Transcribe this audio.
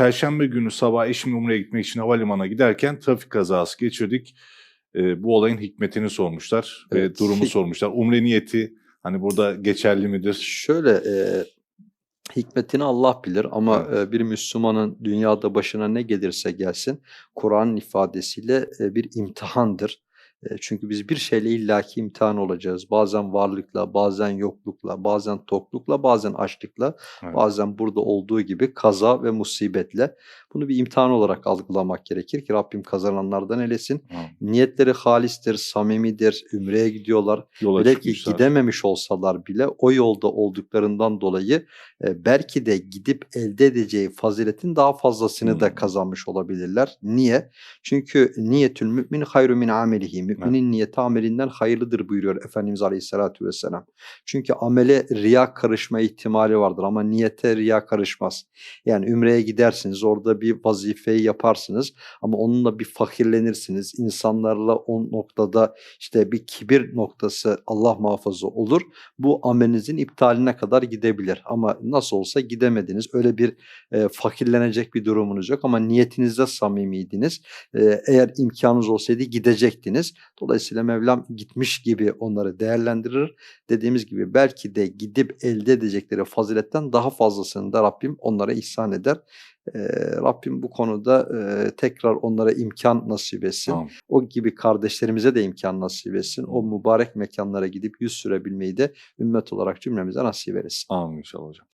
Perşembe günü sabah eşimle Umre'ye gitmek için havalimanına giderken trafik kazası geçirdik. Ee, bu olayın hikmetini sormuşlar ve Evet. durumu sormuşlar. Umre niyeti hani burada geçerli midir? Şöyle e, hikmetini Allah bilir ama Evet. e, bir Müslümanın dünyada başına ne gelirse gelsin Kur'an'ın ifadesiyle e, bir imtihandır. Çünkü biz bir şeyle illaki imtihan olacağız. Bazen varlıkla, bazen yoklukla, bazen toklukla, bazen açlıkla, Evet. bazen burada olduğu gibi kaza ve musibetle. Bunu bir imtihan olarak algılamak gerekir ki Rabbim kazananlardan eylesin. Tamam. Niyetleri halistir, samimidir, ümreye gidiyorlar. Yola Belki çıkmışlar. gidememiş olsalar bile o yolda olduklarından dolayı belki de gidip elde edeceği faziletin daha fazlasını da Hmm. kazanmış olabilirler. Niye? Çünkü niyetül mümin hayru min amelihi. Müminin niyeti amelinden hayırlıdır buyuruyor Efendimiz Aleyhisselatü Vesselam. Çünkü amele riya karışma ihtimali vardır ama niyete riya karışmaz. Yani ümreye gidersiniz orada bir vazifeyi yaparsınız ama onunla bir fakirlenirsiniz. İnsanlarla o noktada işte bir kibir noktası Allah muhafaza olur. Bu amelinizin iptaline kadar gidebilir. Ama nasıl olsa gidemediniz. Öyle bir e, fakirlenecek bir durumunuz yok ama niyetinizde samimiydiniz. E, eğer imkanınız olsaydı gidecektiniz. Dolayısıyla Mevlam gitmiş gibi onları değerlendirir. Dediğimiz gibi belki de gidip elde edecekleri faziletten daha fazlasını da Rabbim onlara ihsan eder. E, Rabbim bu konuda e, tekrar onlara imkan nasip etsin. Tamam. O gibi kardeşlerimize de imkan nasip etsin. O mübarek mekanlara gidip yüz sürebilmeyi de ümmet olarak cümlemize nasip eylesin. Amin inşallah hocam.